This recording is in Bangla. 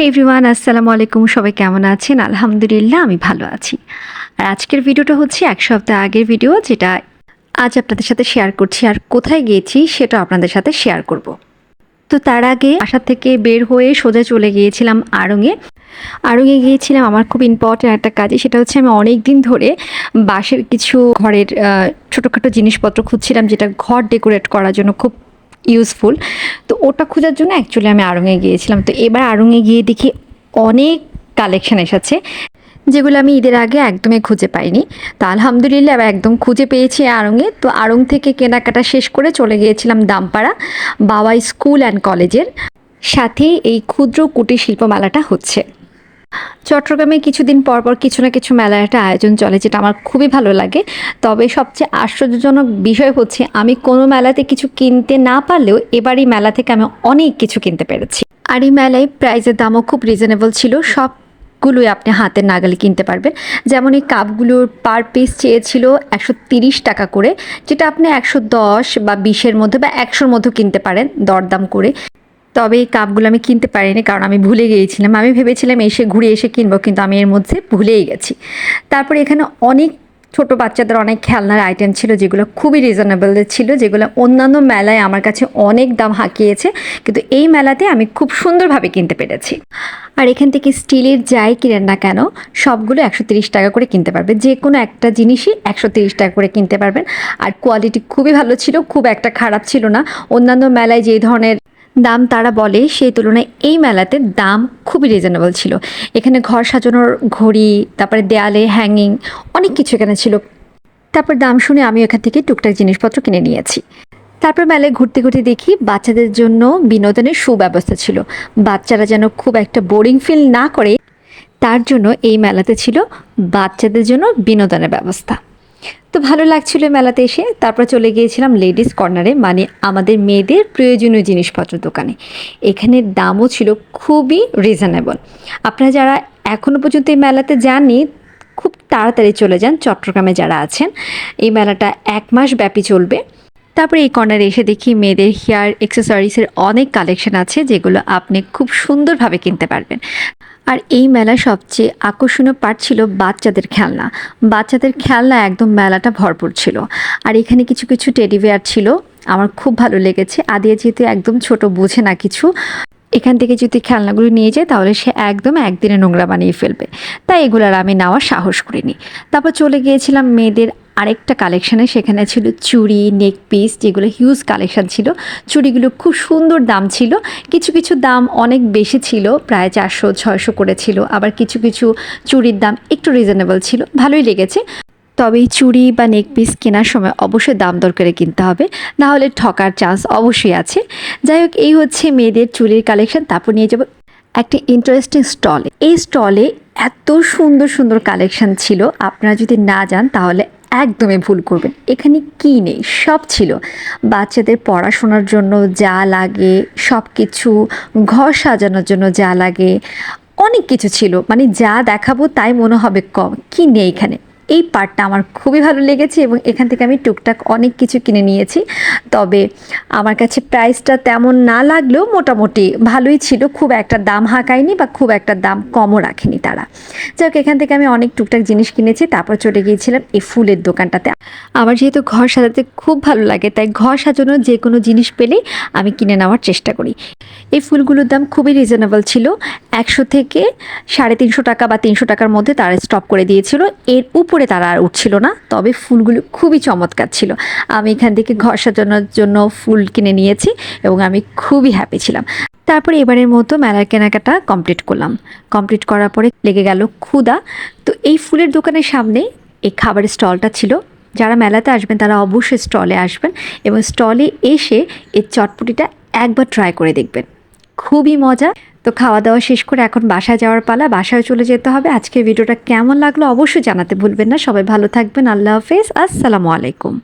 হে এভরিওয়ান আসসালামু আলাইকুম। সবাই কেমন আছেন? আলহামদুলিল্লাহ, আমি ভালো আছি। আর আজকের ভিডিওটা হচ্ছে এক সপ্তাহ আগের ভিডিও, যেটা আজ আপনাদের সাথে শেয়ার করছি। আর কোথায় গিয়েছি, সেটা আপনাদের সাথে শেয়ার করব। তো তার আগে বাসা থেকে বের হয়ে সোজা চলে গিয়েছিলাম আড়ংয়ে আড়ংয়ে গিয়েছিলাম আমার খুব ইম্পর্টেন্ট একটা কাজে, সেটা হচ্ছে আমি অনেক দিন ধরে বাঁশের কিছু ঘরের ছোটোখাটো জিনিসপত্র খুঁজছিলাম, যেটা ঘর ডেকোরেট করার জন্য খুব ইউজফুল তো ওটা খোঁজার জন্য অ্যাকচুয়ালি আমি আড়ংয়ে গিয়েছিলাম। তো এবার আড়ংয়ে গিয়ে দেখি অনেক কালেকশন এসেছে, যেগুলো আমি ঈদের আগে একদমই খুঁজে পাইনি। তো আলহামদুলিল্লাহ আবার একদম খুঁজে পেয়েছি আড়ংয়ে তো আড়ং থেকে কেনাকাটা শেষ করে চলে গিয়েছিলাম দামপাড়া বাবা স্কুল অ্যান্ড কলেজের সাথে এই ক্ষুদ্র কুটির শিল্প মেলাটা হচ্ছে। চট্টগ্রামে কিছুদিন পর পর কিছু না কিছু মেলার একটা আয়োজন চলে, যেটা আমার খুবই ভালো লাগে। তবে সবচেয়ে আশ্চর্যজনক বিষয় হচ্ছে, আমি কোনো মেলাতে কিছু কিনতে না পারলেও এবার এই মেলা থেকে আমি অনেক কিছু কিনতে পেরেছি। আর এই মেলায় প্রাইজের দামও খুব রিজনেবল ছিল সব গুলোই আপনি হাতের নাগালে কিনতে পারবেন। যেমন এই কাপগুলোর পার পিস চেয়েছিল একশো তিরিশ টাকা করে, যেটা আপনি একশো দশ বা বিশের মধ্যে বা একশোর মধ্যে কিনতে পারেন, দরদাম করে। তবে এই কাপগুলো আমি কিনতে পারিনি, কারণ আমি ভুলে গিয়েছিলাম। আমি ভেবেছিলাম এসে ঘুরে এসে কিনবো, কিন্তু আমি এর মধ্যে ভুলেই গেছি। তারপরে এখানে অনেক ছোট বাচ্চাদের অনেক খেলনার আইটেম ছিল, যেগুলো খুবই রিজনেবল ছিল, যেগুলো অন্যান্য মেলায় আমার কাছে অনেক দাম হাঁকিয়েছে, কিন্তু এই মেলাতে আমি খুব সুন্দরভাবে কিনতে পেরেছি। আর এখান থেকে স্টিলের যাই কিনেন না কেন, সবগুলো একশো টাকা করে কিনতে পারবে। যে কোনো একটা জিনিসই একশো টাকা করে কিনতে পারবেন। আর কোয়ালিটি খুবই ভালো ছিল, খুব একটা খারাপ ছিল না। অন্যান্য মেলায় যেই ধরনের দাম তারা বলে, সেই তুলনায় এই মেলাতে দাম খুবই রিজনেবল ছিল। এখানে ঘর সাজানোর ঘড়ি, তারপরে দেয়ালে হ্যাঙ্গিং অনেক কিছু এখানে ছিল। তারপর দাম শুনে আমি এখান থেকে টুকটাক জিনিসপত্র কিনে নিয়েছি। তারপর মেলায় ঘুরতে ঘুরতে দেখি বাচ্চাদের জন্য বিনোদনের সুব্যবস্থা ছিল। বাচ্চারা যেন খুব একটা বোরিং ফিল না করে, তার জন্য এই মেলাতে ছিল বাচ্চাদের জন্য বিনোদনের ব্যবস্থা। তো ভালো লাগছিল মেলাতে এসে। তারপর চলে গিয়েছিলাম লেডিস কর্নারে মানে আমাদের মেয়েদের প্রয়োজনীয় জিনিসপত্র দোকানে। এখানে দামও ছিল খুবই রিজনেবল আপনারা যারা এখনও পর্যন্ত এই মেলাতে যাননি, খুব তাড়াতাড়ি চলে যান। চট্টগ্রামে যারা আছেন, এই মেলাটা এক মাস ব্যাপী চলবে। তারপরে এই কর্নারে এসে দেখি মেয়েদের হেয়ার অ্যাক্সেসরিজের অনেক কালেকশন আছে, যেগুলো আপনি খুব সুন্দরভাবে কিনতে পারবেন। আর এই মেলা সবচেয়ে আকর্ষণীয় পার্ট ছিল বাচ্চাদের খেলনা। বাচ্চাদের খেলনা একদম মেলাটা ভরপুর ছিল। আর এখানে কিছু কিছু টেডিবেয়ার ছিল। আমার খুব ভালো লেগেছে। আদিয়া যেহেতু একদম ছোট, বোঝে না কিছু। এখান থেকে যদি খেলনাগুলো নিয়ে যায়, তাহলে সে একদম একদিনে নোংরা বানিয়ে ফেলবে। তাই এগুলার আমি নেওয়ার সাহস করিনি। তারপর চলে গিয়েছিলাম মেয়েদের আরেকটা কালেকশানে সেখানে ছিল চুড়ি নেক পিস যেগুলো হিউজ কালেকশান ছিল। চুড়িগুলো খুব সুন্দর দাম ছিল। কিছু কিছু দাম অনেক বেশি ছিল, প্রায় চারশো, ছয়শো করে ছিল। আবার কিছু কিছু চুড়ির দাম একটু রিজনেবল ছিল। ভালোই লেগেছে। তবে চুড়ি বা নেক পিস কেনার সময় অবশ্যই দাম দর করে কিনতে হবে। না হলে ঠকার চান্স অবশ্যই আছে। যাই হোক, এই হচ্ছে মেয়েদের চুড়ির কালেকশন তারপর নিয়ে যাব একটা ইন্টারেস্টিং স্টলে এই স্টলে এত সুন্দর সুন্দর কালেকশান ছিল। আপনারা যদি না যান, তাহলে একদমই ভুল করবেন। এখানে কি নেই? সব ছিল। বাচ্চাদের পড়াশোনার জন্য যা লাগে সব কিছু ঘর সাজানোর জন্য যা লাগে, অনেক কিছু ছিল। মানে যা দেখাবো, তাই মনে হবে কম। কী নেই এখানে? এই পার্টটা আমার খুবই ভালো লেগেছে এবং এখান থেকে আমি টুকটাক অনেক কিছু কিনে নিয়েছি। তবে আমার কাছে প্রাইসটা তেমন না লাগলেও মোটামুটি ভালোই ছিল। খুব একটা দাম হাঁকায়নি বা খুব একটা দাম কমও রাখেনি তারা। যাই হোক, এখান থেকে আমি অনেক টুকটাক জিনিস কিনেছি, তারপর চলে গিয়েছিলাম এই ফুলের দোকানটাতে। আমার যেহেতু ঘর সাজাতে খুব ভালো লাগে, তাই ঘর সাজানোর যে কোনো জিনিস পেলেই আমি কিনে নেওয়ার চেষ্টা করি। এই ফুলগুলোর দাম খুবই রিজনেবল ছিল। একশো থেকে সাড়ে তিনশো টাকা বা তিনশো টাকার মধ্যে তারা স্টপ করে দিয়েছিল। এর উপরে তারা আর উঠছিল না, তবে ফুলগুলো খুবই চমৎকার ছিল। আমি এখান থেকে ঘর সাজানোর জন্য ফুল কিনে নিয়েছি এবং আমি খুবই হ্যাপি ছিলাম। তারপরে এবারের মতো মেলার কেনাকাটা কমপ্লিট করলাম। কমপ্লিট করার পরে লেগে গেল ক্ষুদা তো এই ফুলের দোকানের সামনে এই খাবারের স্টলটা ছিল। যারা মেলাতে আসবেন তারা অবশ্যই স্টলে আসবেন এবং স্টলে এসে এই চটপটিটা একবার ট্রাই করে দেখবেন। খুবই মজা। তো খাওয়া দাওয়া শেষ করে এখন বাসায় যাওয়ার পালা বাসায় চলে যেতে হবে। আজকে ভিডিওটা কেমন লাগল অবশ্যই জানাতে ভুলবেন না। সবাই ভালো থাকবেন। আল্লাহ হাফেজ। আসসালামু আলাইকুম।